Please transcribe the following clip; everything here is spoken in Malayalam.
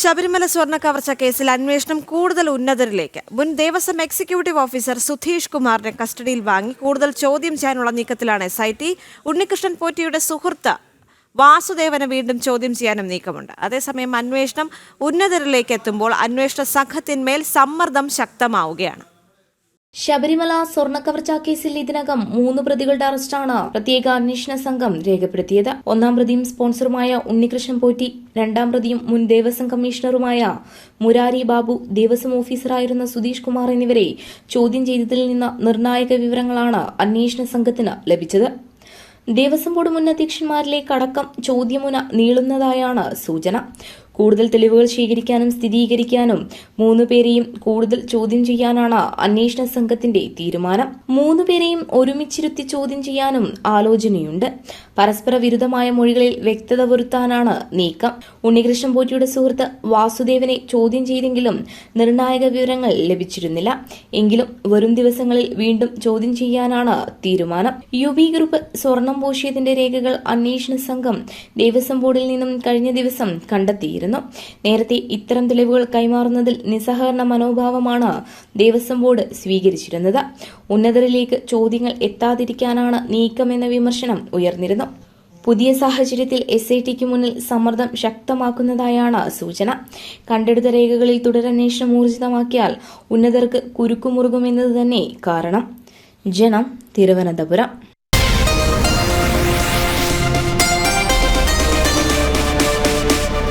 ശബരിമല സ്വർണ കവർച്ച കേസിൽ അന്വേഷണം കൂടുതൽ ഉന്നതരിലേക്ക്. മുൻ ദേവസ്വം എക്സിക്യൂട്ടീവ് ഓഫീസർ സുധീഷ് കുമാറിനെ കസ്റ്റഡിയിൽ വാങ്ങി കൂടുതൽ ചോദ്യം ചെയ്യാനുള്ള നീക്കത്തിലാണ് എസ് ഐ ടി. ഉണ്ണികൃഷ്ണൻ പോറ്റിയുടെ സുഹൃത്ത് വാസുദേവനെ വീണ്ടും ചോദ്യം ചെയ്യാനും നീക്കമുണ്ട്. അതേസമയം അന്വേഷണം ഉന്നതരിലേക്ക് എത്തുമ്പോൾ അന്വേഷണ സംഘത്തിന്മേൽ സമ്മർദ്ദം ശക്തമാവുകയാണ്. ശബരിമല സ്വർണക്കവർച്ചാ കേസിൽ ഇതിനകം മൂന്ന് പ്രതികളുടെ അറസ്റ്റാണ് പ്രത്യേക അന്വേഷണ സംഘം രേഖപ്പെടുത്തിയത്. ഒന്നാം പ്രതിയും സ്പോൺസറുമായ ഉണ്ണികൃഷ്ണൻ പോറ്റി രണ്ടാം പ്രതിയും മുൻ ദേവസ്വം കമ്മീഷണറുമായ മുരാരി ബാബു ദേവസ്വം ഓഫീസറായിരുന്ന സുധീഷ് കുമാർ എന്നിവരെ ചോദ്യം ചെയ്തതിൽ നിന്ന് നിർണായക വിവരങ്ങളാണ് അന്വേഷണ സംഘത്തിന് ലഭിച്ചത്. ദേവസ്വം ബോർഡ് മുൻ അധ്യക്ഷന്മാരിലേക്കടക്കം ചോദ്യമുന നീളുന്നതായാണ് സൂചന. കൂടുതൽ തെളിവുകൾ ശേഖരിക്കാനും സ്ഥിരീകരിക്കാനും മൂന്ന് പേരെയും കൂടുതൽ ചോദ്യം ചെയ്യാനാണ് അന്വേഷണ സംഘത്തിന്റെ തീരുമാനം. മൂന്ന് പേരെയും ഒരുമിച്ചിരുത്തി ചോദ്യം ചെയ്യാനും ആലോചനയുണ്ട്. പരസ്പര വിരുദ്ധമായ മൊഴികളിൽ വ്യക്തത വരുത്താനാണ് നീക്കം. ഉണ്ണികൃഷ്ണൻ പോറ്റിയുടെ സുഹൃത്ത് വാസുദേവനെ ചോദ്യം ചെയ്തെങ്കിലും നിർണായക വിവരങ്ങൾ ലഭിച്ചിരുന്നില്ല. എങ്കിലും വരും ദിവസങ്ങളിൽ വീണ്ടും ചോദ്യം ചെയ്യാനാണ് തീരുമാനം. യു ബി ഗ്രൂപ്പ് സ്വർണം പൂശിയതിന്റെ രേഖകൾ അന്വേഷണ സംഘം ദേവസ്വം ബോർഡിൽ നിന്നും കഴിഞ്ഞ ദിവസം കണ്ടെത്തിയിരുന്നു. നേരത്തെ ഇത്തരം തെളിവുകൾ കൈമാറുന്നതിൽ നിസ്സഹകരണ മനോഭാവമാണ് ദേവസ്വം ബോർഡ് സ്വീകരിച്ചിരുന്നത്. ഉന്നതരിലേക്ക് ചോദ്യങ്ങൾ എത്താതിരിക്കാനാണ് നീക്കമെന്ന വിമർശനം ഉയർന്നിരുന്നു. പുതിയ സാഹചര്യത്തിൽ എസ് ഐ ടിക്ക് മുന്നിൽ സമ്മർദ്ദം ശക്തമാക്കുന്നതായാണ് സൂചന. കണ്ടെടുത്ത രേഖകളിൽ തുടരന്വേഷണം ഊർജിതമാക്കിയാൽ ഉന്നതർക്ക് കുരുക്കുമുറുകുമെന്നത് തന്നെ കാരണം. ജനം തിരുവനന്തപുരം.